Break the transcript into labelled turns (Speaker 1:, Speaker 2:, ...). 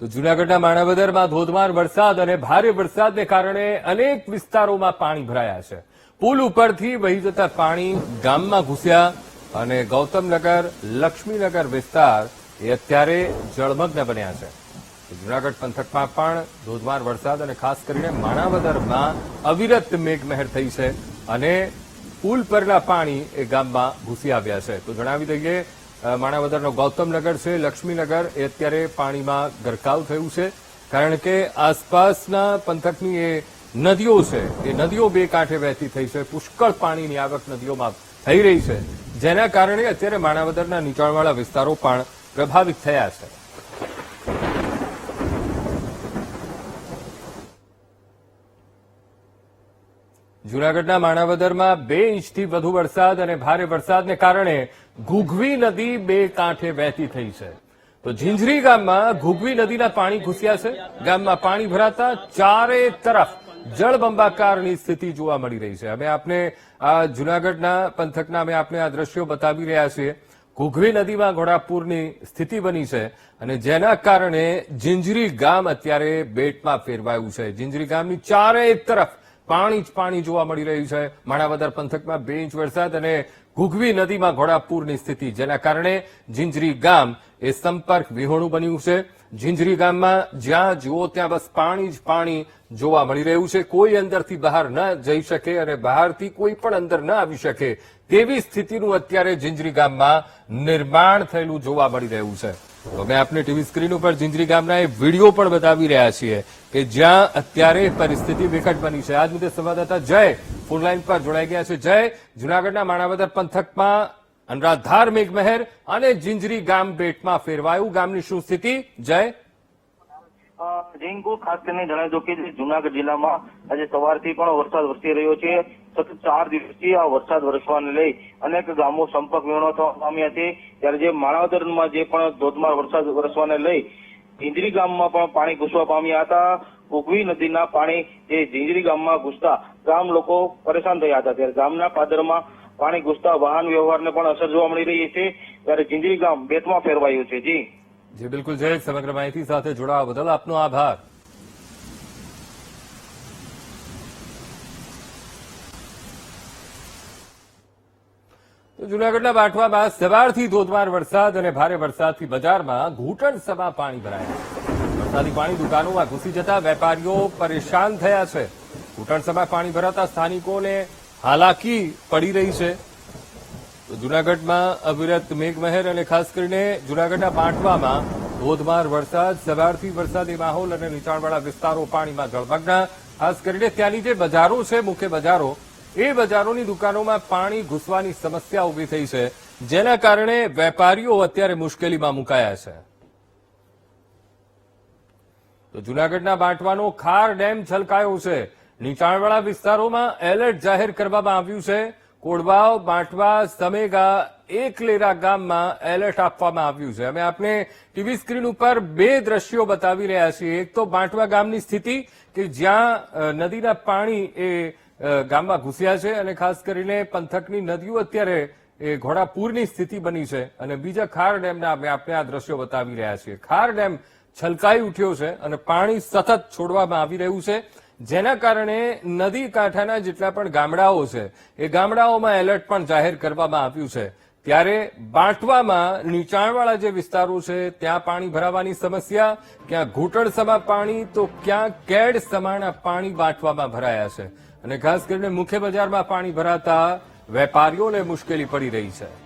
Speaker 1: તો જૂનાગઢના માણાવદરમાં ધોધમાર વરસાદ અને ભારે વરસાદને કારણે અનેક વિસ્તારોમાં પાણી ભરાયા છે. પુલ ઉપરથી વહી જતા પાણી ગામમાં ઘૂસ્યા અને ગૌતમનગર, લક્ષ્મીનગર વિસ્તાર એ અત્યારે જળમગ્ન બન્યા છે. જૂનાગઢ પંથકમાં પણ ધોધમાર વરસાદ અને ખાસ કરીને માણાવદરમાં અવિરત મેઘમહેર થઈ છે અને પુલ પરના પાણી એ ગામમાં ઘૂસી આવ્યા છે. તો જણાવી દઈએ માણાવદરનો ગૌતમનગર છે, લક્ષ્મીનગર, એ અત્યારે પાણીમાં ગરકાવ થયું છે. કારણ કે આસપાસના પંથકની એ નદીઓ છે, એ નદીઓ બે કાંઠે વહેતી થઈ છે. પુષ્કળ પાણીની આવક નદીઓમાં થઈ રહી છે. જેના કારણે અત્યારે માણાવદરના નીચાણવાળા વિસ્તારો પણ પ્રભાવિત થયા છે. જૂનાગઢના માણાવદરમાં બે ઇંચથી વધુ વરસાદ અને ભારે વરસાદને કારણે ઘૂઘવી નદી બે કાંઠે વહેતી થઈ છે. તો ઝીંઝરી ગામમાં ઘૂઘવી નદીના પાણી ઘૂસ્યા છે. ગામમાં પાણી ભરાતા ચારે તરફ જળબંબાકારની સ્થિતિ જોવા મળી રહી છે. અમે આપને આ જૂનાગઢના પંથકના અમે આપને આ દ્રશ્યો બતાવી રહ્યા છીએ. ઘૂઘવી નદીમાં ઘોડાપુરની સ્થિતિ બની છે અને જેના કારણે ઝીંઝરી ગામ અત્યારે બેટમાં ફેરવાયું છે. ઝીંઝરી ગામની ચારે તરફ પાણી જ પાણી જોવા મળી રહ્યું છે. માણાવદર પંથકમાં બે ઇંચ વરસાદ અને ઘુઘવી નદીમાં ઘોડાપૂરની સ્થિતિ, જેના કારણે જિંજરી ગામ એ સંપર્ક વિહોણું બન્યું છે. ઝીંઝરી ગામમાં જ્યાં જુઓ ત્યાં બસ પાણી જ પાણી જોવા મળી રહ્યું છે. કોઈ અંદરથી બહાર ન જઈ શકે અને બહારથી કોઈ પણ અંદર ન આવી શકે તેવી સ્થિતિનું અત્યારે ઝીંઝરી ગામમાં નિર્માણ થયેલું જોવા મળી રહ્યું છે. તો અમે આપને ટીવી સ્ક્રીન ઉપર ઝીંઝરી ગામના એ વીડિયો પણ બતાવી રહ્યા છીએ કે જ્યાં અત્યારે પરિસ્થિતિ વિકટ બની છે. આજ મુદ્દે સંવાદદાતા જય ફોનલાઈન પર જોડાઈ ગયા છે. જય જૂનાગઢના માણાવદર પંથકમાં અનરાધાર મેઘમહેર અને જિંજરી ગામ બેટમાં ફેરવાયું. ગામની શું સ્થિતિ? જય.
Speaker 2: અ, ખાસ કરીને જણાવી દો કે જુનાગઢ જિલ્લામાં આજે સવારથી પણ વરસાદ વરસી રહ્યો છે. સતત ચાર દિવસથી આ વરસાદ વરસવાને લઈ અનેક ગામો સંપર્ક વિહોણો થવા પામ્યા છે. ત્યારે જે માણાવદરમાં જે પણ ધોધમાર વરસાદ વરસવાને લઈ ઝીંજરી ગામમાં પણ પાણી ઘૂસવા પામ્યા હતા. ઉગવી નદીના પાણી જે ઝીંજરી ગામમાં ઘૂસતા ગામ લોકો પરેશાન થયા હતા. ત્યારે ગામના પાદરમાં પાણી ઘૂસતા વાહન વ્યવહારને પણ અસર જોવા મળી રહી છે. ત્યારે ઝીંઝરી ગામ બેટમાં ફેરવાયું છે. જી.
Speaker 1: જી, બિલકુલ જય સમગ્ર માહિતી સાથે જોડાવા બદલ આપનો આભાર. જૂનાગઢના બાંટવામાં સવારથી ધોધમાર વરસાદ અને ભારે વરસાદથી બજારમાં ઘૂંટણ સમા પાણી ભરાયા. વરસાદી પાણી દુકાનોમાં ઘૂસી જતા વેપારીઓ પરેશાન થયા છે. ઘૂંટણ સમા પાણી ભરાતા સ્થાનિકોને હાલાકી પડી રહી છે. જૂનાગઢમાં અવિરત મેઘમહેર અને ખાસ કરીને જૂનાગઢના પાટવામાં ધોધમાર વરસાદ, સવારથી વરસાદી માહોલ અને નીચાણવાળા વિસ્તારો પાણીમાં જળમગ્ન ખાસ કરીને ત્યાંની જે બજારો છે, મુખ્ય બજારો, એ બજારોની દુકાનોમાં પાણી ઘૂસવાની સમસ્યા ઊભી થઈ છે. જેના કારણે વેપારીઓ અત્યારે મુશ્કેલીમાં મુકાયા છે. તો જૂનાગઢના બાંટવાનો ખાર ડેમ છલકાયો છે. નીચાણવાળા વિસ્તારોમાં એલર્ટ જાહેર કરવામાં આવ્યું છે. કોડવાવ, બાંટવા, સમેગા, એકલેરા ગામમાં એલર્ટ આપવામાં આવ્યું છે. અમે આપને ટીવી સ્ક્રીન ઉપર બે દ્રશ્યો બતાવી રહ્યા છીએ. એક તો બાંટવા ગામની સ્થિતિ, કે જ્યાં નદીના પાણી એ ગામમાં ઘૂસ્યા છે અને ખાસ કરીને પંથકની નદીઓ અત્યારે એ ઘોડાપૂરની સ્થિતિ બની છે. અને બીજા ખાર ડેમના અમે આપણે આ દ્રશ્યો બતાવી રહ્યા છીએ. ખાર ડેમ છલકાઈ ઉઠ્યો છે અને પાણી સતત છોડવામાં આવી રહ્યું છે. જેના કારણે નદી કાંઠાના જેટલા પણ ગામડાઓ છે, એ ગામડાઓમાં એલર્ટ પણ જાહેર કરવામાં આવ્યું છે. ત્યારે બાંટવામાં નીચાણવાળા જે વિસ્તારો છે, ત્યાં પાણી ભરાવાની સમસ્યા, ક્યાં ઘૂંટણ સમા પાણી, તો ક્યાં કેડ સમાના પાણી બાંટવામાં ભરાયા છે. અને ખાસ કરીને મુખ્ય બજારમાં પાણી ભરાતા વેપારીઓને મુશ્કેલી પડી રહી છે.